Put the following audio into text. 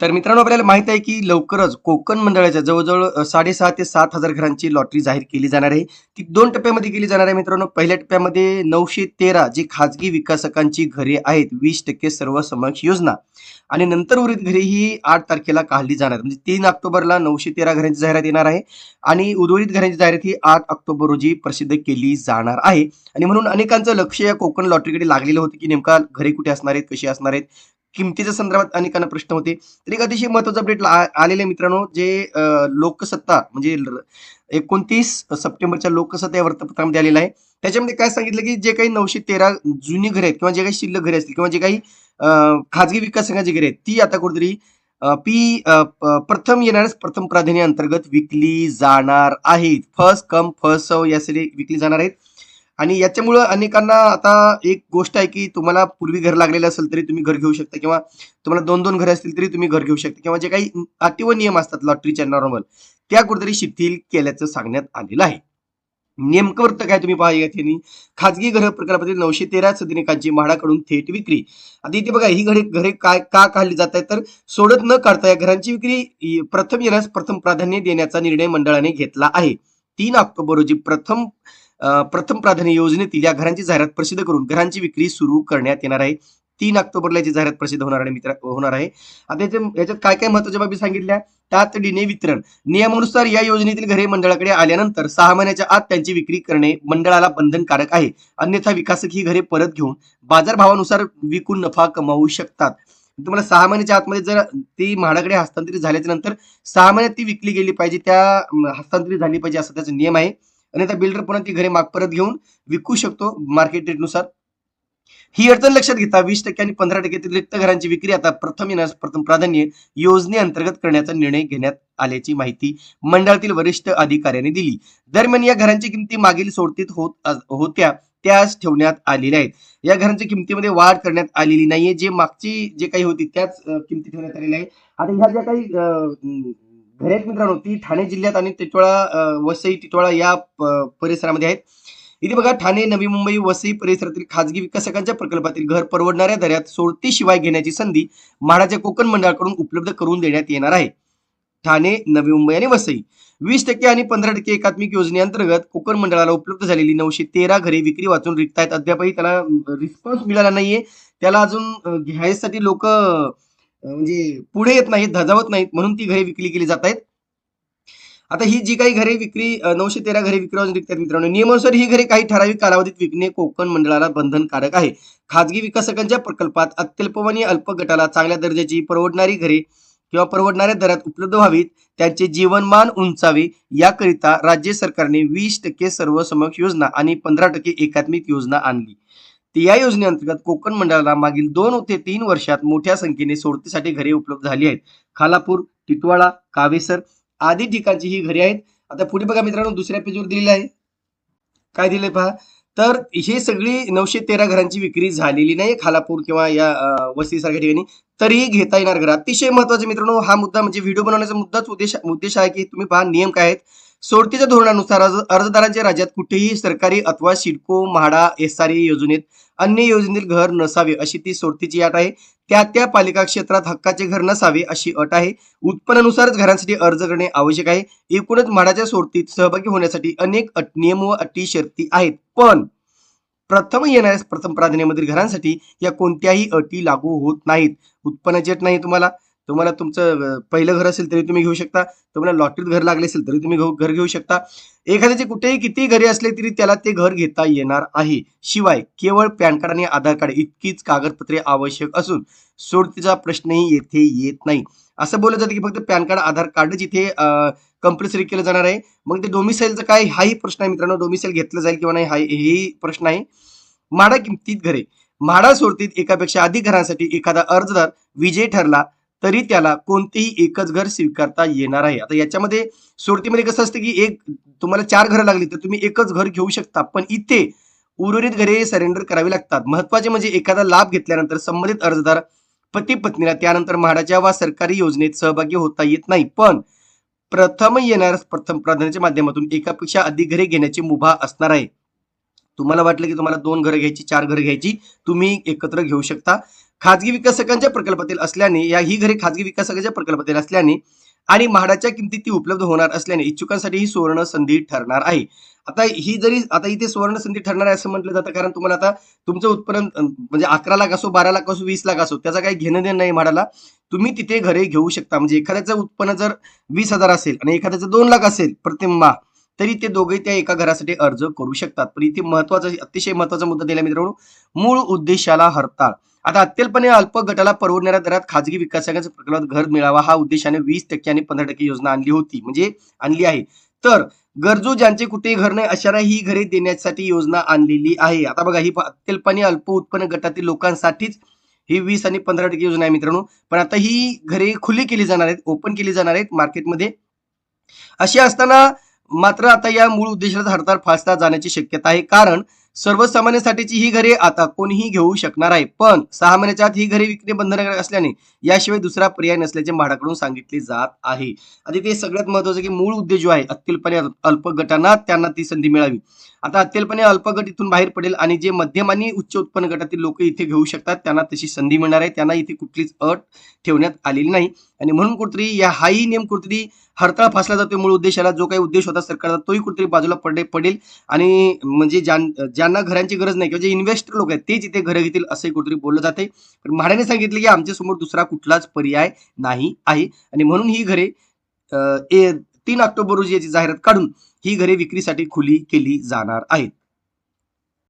तर मित्रांनो आपल्याला माहीत आहे की लवकरच कोकण मंडळाच्या जवळजवळ साडेसहा ते सात हजार घरांची लॉटरी जाहीर केली जाणार आहे. ती दोन टप्प्यामध्ये केली जाणार आहे मित्रांनो. पहिल्या टप्प्यामध्ये नऊशे तेरा जी खाजगी विकासकांची घरे आहेत वीस टक्के सर्वसमक्ष योजना. आणि नंतर उर्वरित घरे ही आठ तारखेला काढली जाणार. म्हणजे तीन ऑक्टोबरला नऊशे तेरा घरांची जाहिरात येणार आहे. आणि उर्वरित घरांची जाहिरात ही आठ ऑक्टोबर रोजी प्रसिद्ध केली जाणार आहे. आणि म्हणून अनेकांचं लक्ष या कोकण लॉटरीकडे लागलेलं होतं की नेमका घरे कुठे असणार आहेत कशी असणार आहेत? किमतीच्या संदर्भात अनेकांना प्रश्न होते. तर एक अतिशय महत्वाचं अपडेट आलेले मित्रांनो जे लोकसत्ता म्हणजे एकोणतीस सप्टेंबरच्या लोकसत्ता या वृत्तपत्रामध्ये आलेलं आहे. त्याच्यामध्ये काय सांगितलं की जे काही नऊशे तेरा जुनी घरे आहेत किंवा जे काही शिल्लक घरे असतील किंवा जे काही खाजगी विकास संघाची घरे आहेत ती आता कुठेतरी पी प्रथम येणाऱ्याच प्रथम प्राधान्य अंतर्गत विकली जाणार आहेत. फर्स्ट कम फर्स्ट सव यासाठी विकली जाणार आहेत. आणि याच्यामुळं अनेकांना आता एक गोष्ट आहे की तुम्हाला पूर्वी घर लागलेलं असेल तरी तुम्ही घर घेऊ शकता किंवा तुम्हाला दोन दोन घर असतील तरी तुम्ही घर घेऊ शकता किंवा जे काही अटी व नियम असतात लॉटरीच्या नॉर्मल त्या कुठेतरी शिथिल केल्याचं सांगण्यात आलेलं आहे. नेमकं वृत्त काय तुम्ही पहा या खाजगी घर प्रकल्पातील नऊशे तेरा सदनिकांची म्हाडाकडून थेट विक्री. आता इथे बघा ही घरे घरे काय का काढली जात आहेत? तर सोडत न काढता या घरांची विक्री प्रथम येण्यास प्रथम प्राधान्य देण्याचा निर्णय मंडळाने घेतला आहे. तीन ऑक्टोबर रोजी प्रथम प्रथम प्राधान्य योजनेतील या घरांची जाहिरात प्रसिद्ध करून घरांची विक्री सुरू करण्यात येणार आहे. तीन ऑक्टोबरला याची जाहिरात प्रसिद्ध होणार आहे मित्र होणार आहे. आता याच्या याच्यात काय काय महत्त्वाच्या बाबी सांगितल्या? तातडीने वितरण. नियमानुसार या योजनेतील घरे मंडळाकडे आल्यानंतर सहा महिन्याच्या आत त्यांची विक्री करणे मंडळाला बंधनकारक आहे. अन्यथा विकासक ही घरे परत घेऊन बाजारभावानुसार विकून नफा कमावू शकतात. तुम्हाला सहा महिन्याच्या आतमध्ये जर ती म्हाडाकडे हस्तांतरित झाल्याच्यानंतर सहा महिन्यात ती विकली गेली पाहिजे त्या हस्तांतरित झाली पाहिजे असा त्याचा नियम आहे. आणि आता बिल्डर पुन्हा ती घरे माग परत घेऊन विकू शकतो मार्केट रेटनुसार ही अडचण लक्षात घेता वीस टक्के आणि पंधरा टक्के रिक्त घरांची विक्री आता प्रथम येण्यास प्रथम प्राधान्य योजनेअंतर्गत करण्याचा निर्णय घेण्यात आल्याची माहिती मंडळातील वरिष्ठ अधिकाऱ्यांनी दिली. दरम्यान या घरांची किमती मागील सोडतीत होत होत्या त्याच ठेवण्यात आलेल्या आहेत. या घरांच्या किमतीमध्ये वाढ करण्यात आलेली नाहीये. जे मागची जे काही होती त्याच किमती ठेवण्यात आलेल्या आहे आता ह्या ज्या काही अं, मित्रांनो ती ठाणे जिल्ह्यात आणि टिटोळा वसई टिटोळा या परिसरामध्ये आहेत. इथे बघा ठाणे नवी मुंबई वसई परिसरातील खाजगी विकासकांच्या प्रकल्पातील घर परवडणाऱ्या दरात सोडतीशिवाय घेण्याची संधी म्हाडाच्या कोकण मंडळाकडून उपलब्ध करून देण्यात येणार आहे. ठाणे नवी मुंबई आणि वसई. वीस टक्के आणि पंधरा टक्के एकात्मिक योजनेअंतर्गत कोकण मंडळाला उपलब्ध झालेली नऊशे तेरा घरे विक्री वाचून रिक्त आहेत अद्यापही त्याला रिस्पॉन्स मिळाला नाहीये. त्याला अजून घ्यायसाठी लोक म्हणजे पुढे येत नाहीत धजावत नाहीत म्हणून ती घरे विकली गेली जात आहेत. आता ही जी काही घरे विक्री नऊशे तेरा घरे विक्री वाचून मित्रांनो नियमानुसार ही घरे काही ठराविक कालावधीत विकणे कोकण मंडळाला बंधनकारक आहे. खाजगी विकासकांच्या प्रकल्पात अत्यल्प आणि अल्प गटाला चांगल्या दर्जाची परवडणारी घरे किंवा परवडणाऱ्या दरात उपलब्ध व्हावीत त्यांचे जीवनमान उंचावे याकरिता राज्य सरकारने वीस टक्के सर्वसमक्ष योजना आणि पंधरा टक्के एकात्मिक योजना आणली. या योजनेअंतर्गत कोकण मंडळाला मागील दोन ते तीन वर्षात मोठ्या संख्येने सोडतीसाठी घरे उपलब्ध झाली आहेत. खालापूर टिटवाळा कावेसर आदी ठिकाणची ही घरे आहेत. आता पुढे बघा मित्रांनो दुसऱ्या पेजवर दिलेलं आहे. काय दिलंय पहा? तर हे सगळी नऊशे तेरा घरांची विक्री झालेली नाही खालापूर किंवा या वस्तीसारख्या ठिकाणी. तरीही घेता येणार घर. अतिशय महत्त्वाचे मित्रांनो हा मुद्दा म्हणजे व्हिडिओ बनवण्याचा मुद्दाच उद्देश उद्देश आहे की तुम्ही पहा नियम काय आहेत? सोडतीच्या धोरणानुसार अर्जदारांच्या राज्यात कुठेही सरकारी अथवा सिडको म्हाडा एस योजनेत अन्य योजनेतील घर नसावे अशी ती सोडतीची अट आहे. त्या त्या पालिका क्षेत्रात हक्काचे घर नसावे अशी अट आहे. उत्पन्नानुसारच घरांसाठी अर्ज करणे आवश्यक आहे. एकूणच म्हाडाच्या सोडतीत सहभागी होण्यासाठी अनेक अट नियम व अटी शर्ती आहेत. पण प्रथम येणाऱ्या प्रथम प्राधान्यामधील घरांसाठी या कोणत्याही अटी लागू होत नाहीत. उत्पन्नाची अट नाही तुम्हाला. तुम्हाला तुमचं पहिलं घर असेल तरी तुम्ही घेऊ शकता. तुम्हाला लॉटरीत घर लागले असेल तरी तुम्ही घेऊ- घर घेऊ शकता. एखाद्याचे कुठेही किती घरे असले तरी त्याला ते घर घेता येणार आहे. शिवाय केवळ पॅन कार्ड आणि आधार कार्ड इतकीच कागदपत्रे आवश्यक असून सोडतीचा प्रश्नही येथे येत नाही. असं बोललं जातं की फक्त पॅन कार्ड आधार कार्डच इथे कंपल्सरी केलं जाणार आहे. मग ते डोमिसाईलचं काय हाही प्रश्न आहे मित्रांनो. डोमिसाईल घेतलं जाईल किंवा नाही हा हेही प्रश्न आहे. म्हाडा किमतीत घरे. म्हाडा सोडतीत एकापेक्षा अधिक घरांसाठी एखादा अर्जदार विजय ठरला तरी त्याला कोणतेही एकच घर स्वीकारता येणार आहे. आता याच्यामध्ये सोडतीमध्ये कसं असतं की एक तुम्हाला चार घरं लागली तर तुम्ही एकच घर घेऊ शकता. पण इथे उर्वरित घरे सरेंडर करावी लागतात. महत्त्वाचे म्हणजे एखादा लाभ घेतल्यानंतर संबंधित अर्जदार पती पत्नीला त्यानंतर म्हाडाच्या वा सरकारी योजनेत सहभागी होता येत नाही. पण प्रथम येणाऱ्या प्रथम प्राधान्याच्या माध्यमातून एकापेक्षा अधिक घरे घेण्याची मुभा असणार आहे. तुम्हाला वाटलं की तुम्हाला दोन घरं घ्यायची चार घरं घ्यायची तुम्ही एकत्र घेऊ शकता. खाजगी विकासकांच्या प्रकल्पातील असल्याने या ही घरे खाजगी विकसकांच्या प्रकल्पातील असल्याने आणि म्हाडाच्या किमतीत ती उपलब्ध होणार असल्याने इच्छुकांसाठी ही सुवर्ण संधी ठरणार आहे. आता ही जरी आता इथे सुवर्ण संधी ठरणार आहे असं म्हटलं जातं कारण तुम्हाला आता तुमचं उत्पन्न म्हणजे अकरा लाख असो बारा लाख असो वीस लाख असो त्याचा काही घेणं देणं नाही म्हाडाला. तुम्ही तिथे घरे घेऊ शकता. म्हणजे एखाद्याचं उत्पन्न जर वीस हजार असेल आणि एखाद्याचं दोन लाख असेल प्रतिमा तरी ते दोघे त्या एका घरासाठी अर्ज करू शकतात. पण इथे महत्त्वाचा अतिशय महत्त्वाचा मुद्दा दिला मित्रांनो. मूळ उद्देशाला हरताळ. आता अत्यल्पने अल्प गटाला परवडणाऱ्या दरात खाजगी विकासकांच्या प्रकल्पात घर मिळावा हा उद्देशाने वीस टक्के आणि पंधरा टक्के योजना आणली होती म्हणजे आणली आहे. तर गरजू ज्यांचे कुठेही घर नाही अशाला ही घरे देण्यासाठी योजना आणलेली आहे. आता बघा ही अत्यल्प आणि अल्प उत्पन्न गटातील लोकांसाठीच ही वीस आणि पंधरा टक्के योजना आहे मित्रांनो. पण आता ही घरे खुली केली जाणार आहेत ओपन केली जाणार आहेत मार्केटमध्ये. अशी असताना मात्र आता या मूळ उद्देशाला हरताळ फासता जाण्याची शक्यता आहे. कारण सर्वसामान्यांसाठीची ही घरे आता कोणीही घेऊ शकणार आहे. पण सहा महिन्याच्या आत ही घरे विकणे बंधनकारक असल्याने याशिवाय दुसरा पर्याय नसल्याचे म्हाडाकडून सांगितले जात आहे. आणि ते सगळ्यात महत्वाचं की मूळ उद्देश जो आहे अत्यल्पने अल्प गटांना त्यांना ती संधी मिळावी. आता अत्यल्पने अल्प गट इथून बाहेर पडेल आणि जे मध्यम आणि उच्च उत्पन्न गटातील लोक इथे घेऊ शकतात त्यांना तशी संधी मिळणार आहे. त्यांना इथे कुठलीच अट ठेवण्यात आलेली नाही. आणि म्हणून कुठतरी या हाही नियम कुठतरी हरताळ फासला जातो मूळ उद्देशाला. जो काही उद्देश होता सरकारचा तोही कुठतरी बाजूला पडले पडेल. आणि म्हणजे ज्या ज्यांना घरांची गरज नाही किंवा जे इन्व्हेस्टर लोक आहेत तेच इथे घरं घेतील असंही कुठेतरी बोललं जाते पण म्हाड्याने सांगितले की आमच्यासमोर दुसरा कुठलाच पर्याय नाही आहे. आणि म्हणून ही घरे तीन ऑक्टोबर रोजी याची जाहिरात काढून ही घरे विक्रीसाठी खुली केली जाणार आहेत.